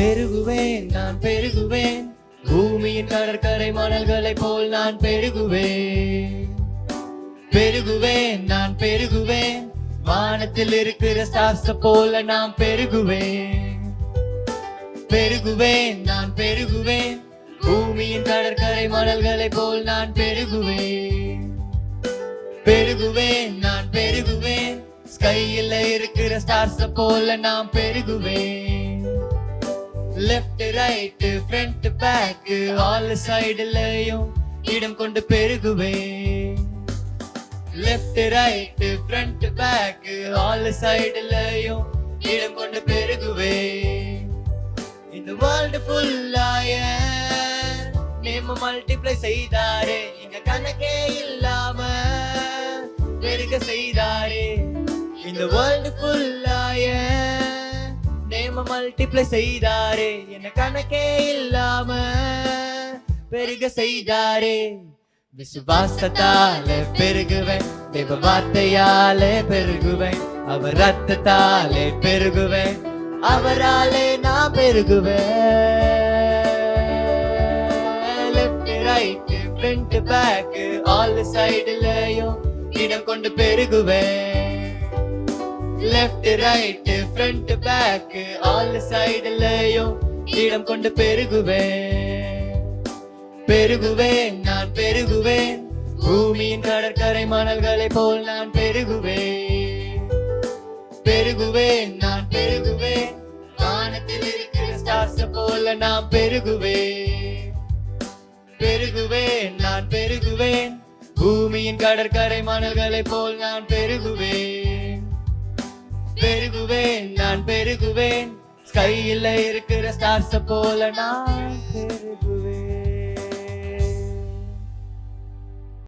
பெருகுவேன் நான் பெருகுவேன். பூமியின் கடற்கரை மணல்களை போல் நான் பெருகுவேன். பெருகுவேன் நான் பெருகுவேன். வானத்தில் இருக்கிற ஸ்டார்ஸ் போல நான் பெருகுவேன். பெருகுவேன் நான் பெருகுவேன். பூமியின் கடற்கரை மணல்களை போல் நான் பெருகுவேன். பெருகுவேன் நான் பெருகுவேன். ஸ்கையில் இருக்கிற ஸ்டார்ஸ போல நான் பெருகுவேன். Left right front back all சைடுலயும் இடம் கொண்டு பெருகுவேன். Left right front back all சைடுலயும் இடம் கொண்டு பெருகுவேன். இந்த வேர்ல்டு ஃபுல்லாய நேம் மல்டிப்ளை செய்தாரே இங்க கணக்கே இல்லாம பெருக செய்தாரே. இந்த வேர்ல்டு ஃபுல்லாய நேம மல்டிப்ளை செய்தாரே. என்ன கணக்கே இல்லாம பெருக செய்தாரே. விசுவாசத்தால பெருகுவேன் தேவ வார்த்தையாலே பெருகுவேன் அவர் ரத்தத்தாலே பெருகுவேன் அவராலே நான் பெருகுவேன். Left right front back all சைடுலயும் இடம் கொண்டு பெருகுவேன். Left right front back all சைடுலயும் இடம் கொண்டு பெருகுவேன். பெருகுவேன் நான் பெருகுவேன். பூமியின் கடற்கரை மணல்களை போல் நான் பெருகுவேன். பெருகுவேன் நான் பெருகுவேன். வானத்தில் இருக்கிற ஸ்டார்ஸ் போல நான் பெருகுவேன். பெருகுவேன் நான் பெருகுவேன். பூமியின் கடற்கரை மணல்களை போல் நான் பெருகுவேன். பெருகுவேன் நான் பெருகுவேன். ஸ்கையில் இருக்கிற ஸ்டார்ஸ் போல நான்